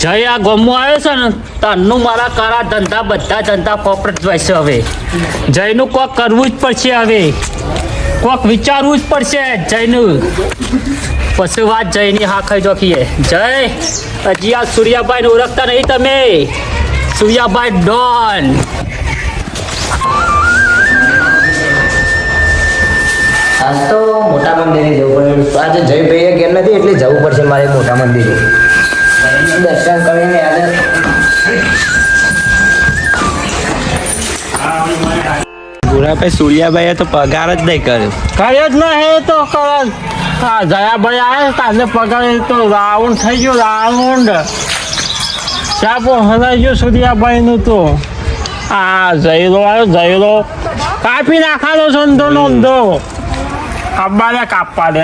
જય આ ગમો આવ્યો છે ને, તનનું મારા કારા ધંધા બધા ધંધા કોપરેટ જોઈશે હવે. જયનું કોક કરવું જ પડશે હવે. કોક વિચારવું જ પડશે જયનું. પછી વાત જયની હા ખાઈ જય, હજી આ સૂર્યાભાઈને ઓળખતા નહીં તમે? સૂર્યાભાઈ ડોન. આજ તો મોટા મંદિરે જવું પડે. આજે જયભાઈ ઘેર નથી એટલે જવું પડશે મારે મોટા મંદિરે. દર્શન કરીને આજે ભૂરાભાઈ સૂર્યાભાઈએ તો પગાર જ નહીં કર્યો. કર્યો જ નહીં તો કર જયાભાઈ આવે તાને પગાર તો રાઉન્ડ થઈ ગયો રાઉન્ડ. ચાપો હલાઈ ગયો સૂર્યાભાઈનું તો. આ જયરો આવ્યો જયરો. કાપી નાખવાનો છો નો અંધો કાપવા દે કાપવા દે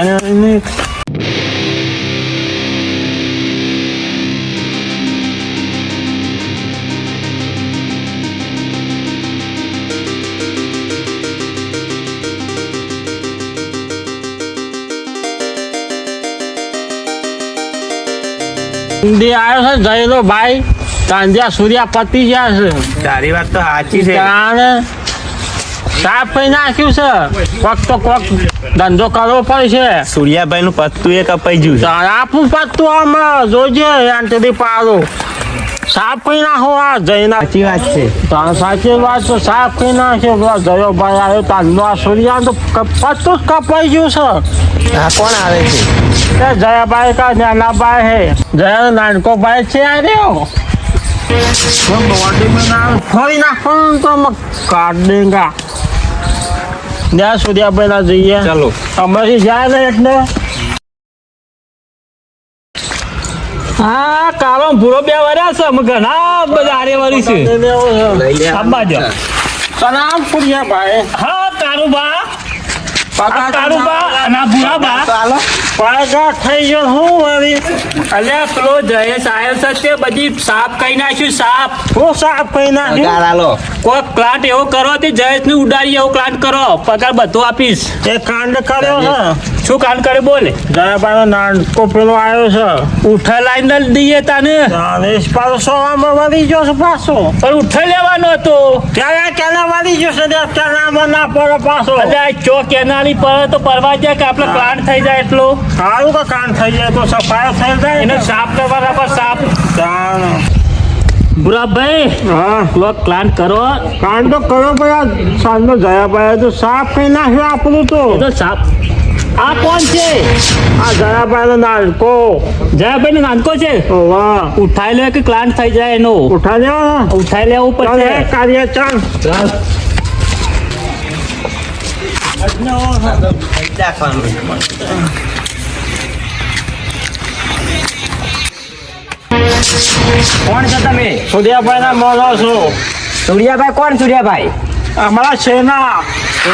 હિન્દી આવ્યો છે જયરો ભાઈ તાંજ્યા સૂર્યા પતિ ગયા છે તારી વાત તો સાચી છે તાણે સાફ કરી નાખ્યું છે. કોક તો કોક ધંધો કરવો પડશે. સૂર્યાભાઈ નું પત્તું એ કપાઈ ગયું છે. તારે આપું પાતું આમાં જોજે આંટી પાડો. સાફ કઈ નાખો આ જઈ સાચી વાત છે. તાર સાચી વાત તો સાફ કઈ નાખ્યો પેલા જયો ભાઈ આવ્યો તાંડો આ સૂર્યા તો પત્તું જ કપાઈ ગયું છે. આ કોણ આવે છે? એ જયાભાઈ કા નાનાભાઈ હે. જયા નાનકો ભાઈ છે આ રહ્યો. તો બોડી में ફરી નાખવાનું તો અમે કાઢ દેંગા. ત્યાં સુધી આપણે ના જઈએ. ચાલો. અમારી જાય ને એટલે. હા કાળો ભૂરો બે વર્યા છે અમે ઘણા બધા આરે વરી છે આંબા જો સલામ પુરિયા ભાઈ. હા ચાલો. પાગા થઈ ગયો હું વળી? અલ્યા પેલો જયેશ આયો છે તે બધી સાફ કરી નાખ્યું સાફ. હું સાફ કરી નાખ્યું આલો. કોઈ પ્લાન્ટ એવો કરો તે જયેશ ને ઉડાડી એવો પ્લાન્ટ કરો. પગાર બધો આપીશ. એ કાંડ કર્યો છે શું કામ કરે બોલે. જયાભાઈ નાનકો પેલો આવ્યો છે. ઉઠા લાઈન દઈએ તાને. જાનેશ પાછો આમાં વળી ગયો છે પાછો. પણ ઉઠે લેવાનો હતો. ક્યારે કેના વળી ગયો છે? આમાં ના પડે પાછો. અલ્યા ચો કેનાલી પર તો પરવા જાય કે આપણે પ્લાન્ટ થઈ જાય એટલો. સારું કે કાંડ થઈ જાય તો સફાઈ થઈ જાય એને સાફ કરવાના પર સાફ બુરાભાઈ હા. ક્લોક પ્લાન કરો. પ્લાન તો કરો ભાઈ સાંજનો જયા ભાઈ તો સાફ કરી નાખ્યું આપણું તો. સાફ આ કોણ છે? આ જરાભાઈ નો નાનકો. જયાભાઈ નો નાનકો છે? વાહ ઉઠાઈ લે કે ક્લાન્ટ થઈ જાય એનો? ઉઠાઈ લેવા ઉઠાઈ લેવું પડશે. કાર્ય ચાલ. કોણ છો તમે? સૂર્યાભાઈ ના મોનો છો. સૂર્યાભાઈ કોણ? સૂર્યાભાઈ? અમારા સેના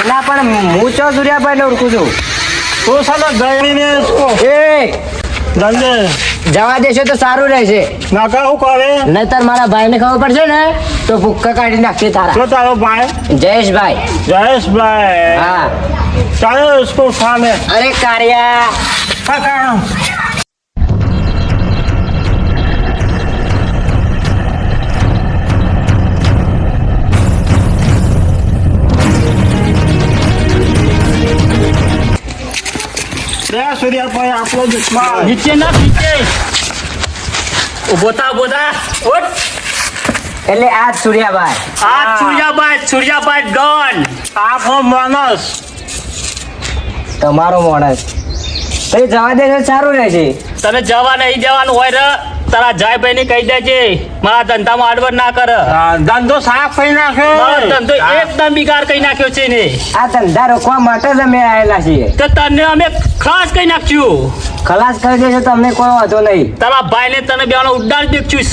એના પણ હું છો સૂર્યાભાઈ ને ઓળખું છું. તું સાલા ગળીને એ! ધંધે જવા દેશો તો સારું રહેશે. નાકા હું કરે? નહીતર મારા ભાઈને ખબર પડશે ને તો ભૂક્કા કાઢી નાખશે તારા. તો તારો ભાઈ? જયેશભાઈ. જયેશભાઈ. હા. ચાલો ઉસકો ખાને અરે કાર્યા. હા કાકા સૂર્યાભાઈ આપણો દુશ્મન નીચે ના નીચે. ઊભો થા ઊભો થા. ઉઠ. એટલે આ સૂર્યાભાઈ આ સૂર્યાભાઈ સૂર્યાભાઈ ડોન. આપો માણસ. તમારો માણસ. તો એ જવા દે સારું રહેશે તને જવા નહીં જવાનું હોય રે. તારા જયભાઈ ને કહી દેજે મારા ધંધામાં અડવડ ના કર. ધંધો સાફ કરી નાખ્યો ધંધો એકદમ બિગાડ કરી નાખ્યો છે ને. આ ધંધા રોકવા માટે જ અમે આવેલા છીએ. તો તને અમે ખાસ કરી નાખ્યું. ખલાસ કરી દેજો તમને કોઈ વાંધો નહીં. તારા ભાઈ ને તને બેનો ઉડાડ દેખ્યું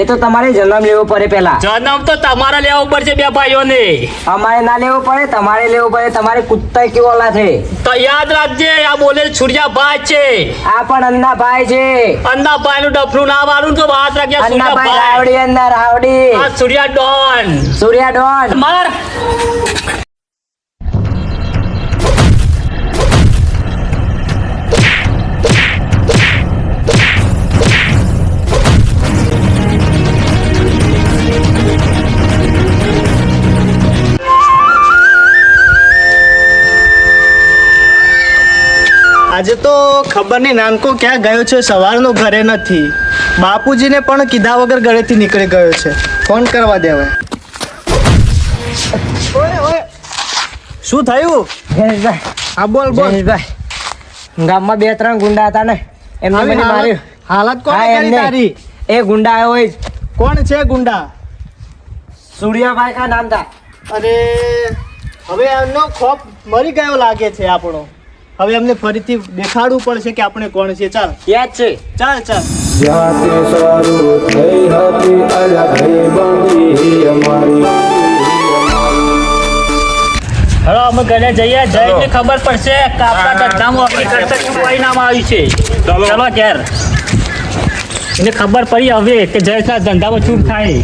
એ તો તમારે જન્મ લેવો પડે પેલા જન્મ તો તમારે લેવો પડશે બે ભાઈઓને. અમારે ના લેવો પડે તમારે લેવો પડે તમારે કુત્તા કેવો છે? તો યાદ રાખજે આ બોલે સૂર્યાભાઈ છે. આ પણ અન્ના ભાઈ છે. અન્નાભાઈ નું ડફલું ના વાળું તો વાત રાખજે અન્ના ભાઈ રાવડી અંદર રાવડી. આ સૂર્યા ડોન. સૂર્યા ડોન. માર. ખબર નહીં નાનકો ક્યાં ગયો છે? સવારનો ઘરે નથી. બાપુજીને પણ કીધા વગર ઘરેથી નીકળી ગયો છે. ફોન કરવા દેવાય શું થયું? હા બોલ બોલ. ગામમાં બે ત્રણ ગુંડા હતા ને એમને મને માર્યું. હાલત કોણ કરી તારી? એ ગુંડા આવ્યો હોય કોણ છે ગુંડા? સૂર્યાભાઈ કા નામ થા અરે હવે એમનો ખોફ મરી ગયો લાગે છે આપણો. હવે અમને ફરીથી દેખાડવું પડશે કે આપણે કોણ છે. ચાલ. યાદ છે. ચાલ ચાલ. હલો અમે ઘરે જઈએ. જઈને ખબર પડશે કે આપણા ધંધામાં આપણી કરતા શું પરિણામ આવ્યું છે. ચલો. ઘેર. એને ખબર પડી હવે કે જયેશના ધંધામાં શું થાય.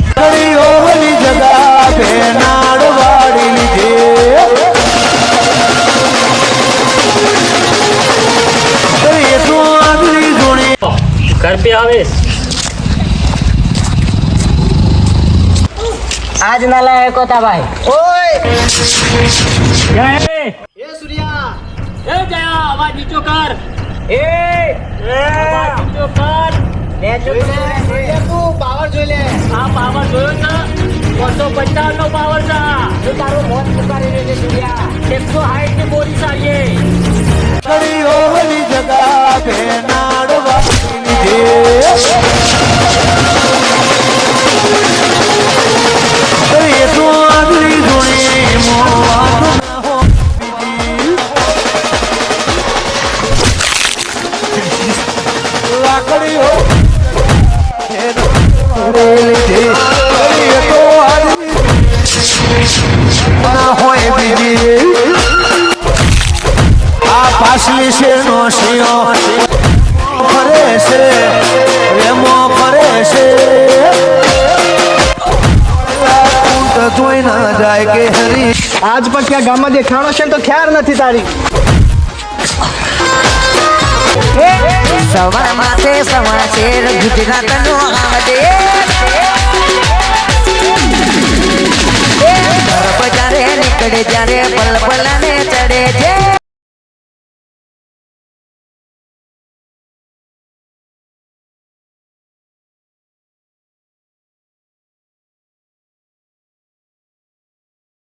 ઘર પે આવે આજ ના લાયકો તા ભાઈ. ઓય! જય એ સૂર્યા! એ જયા અવાજ નીચો કર. એ! અવાજ નીચો કર. લે. તું પાવર જોઈ લે. આ પાવર જોયો છે. બસો પચાસ નો પાવર છે તારું મોત પુકારી રહ્યો છે સૂર્યા. એકસો હાઈટની બોરી સારીએ. પાછલી છે નો ફરે જોઈ ના જાય કે હરી. આજ પણ ક્યાં ગામમાં દેખાણો છે તો ખ્યાલ નથી તારી. સવાર માથે સમાચાર ગુજરાત નો આવડે બજારે નીકળે જ્યારે પલ પલ ને